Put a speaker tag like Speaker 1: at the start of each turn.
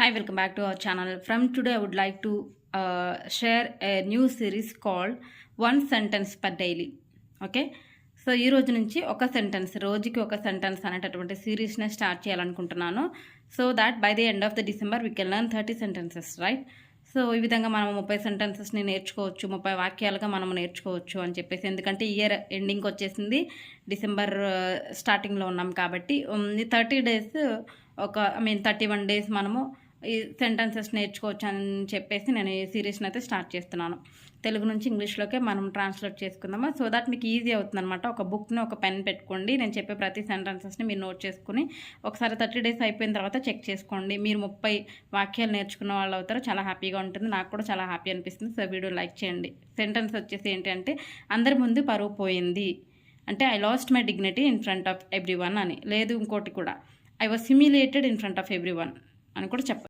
Speaker 1: Hi, welcome back to our channel. From today, I would like to uh, share a new series called One Sentence Per Daily. Okay so ఈ రోజు నుంచి ఒక sentence రోజుకి ఒక sentence అనేటటువంటి సిరీస్ని start చేయాలనుకుంటున్నాను so that by the end of the December we can learn thirty sentences right so ఈ విధంగా మనం ముప్పై సెంటెన్సెస్ని నేర్చుకోవచ్చు ముప్పై వాక్యాలుగా మనం నేర్చుకోవచ్చు అని చెప్పేసి ఎందుకంటే ఇయర్ ఎండింగ్కి వచ్చేసింది డిసెంబర్ స్టార్టింగ్లో uh, ఉన్నాం కాబట్టి um, ఈ థర్టీ డేస్ ఒక I mean thirty one days మనము ఈ సెంటెన్సెస్ నేర్చుకోవచ్చు అని చెప్పేసి నేను ఈ సిరీస్ని అయితే స్టార్ట్ చేస్తున్నాను. తెలుగు నుంచి ఇంగ్లీష్లోకే మనం ట్రాన్స్లేట్ చేసుకుందామా? సో దట్ మీకు ఈజీ అవుతుంది అనమాట ఒక బుక్ని ఒక పెన్ పెట్టుకోండి. నేను చెప్పే ప్రతి సెంటెన్సెస్ని మీరు నోట్ చేసుకుని ఒకసారి థర్టీ డేస్ అయిపోయిన తర్వాత చెక్ చేసుకోండి. మీరు ముప్పై వాక్యాలు నేర్చుకున్న వాళ్ళు అవుతారు. చాలా హ్యాపీగా ఉంటుంది. నాకు కూడా చాలా హ్యాపీ అనిపిస్తుంది. సో వీడియో లైక్ చేయండి. సెంటెన్స్ వచ్చేసి ఏంటంటే అందరి ముందు పరువు పోయింది. అంటే I lost my dignity in front of everyone అని. లేదు ఇంకోటి కూడా. I was simulated in front of everyone అని కూడా చెప్పారు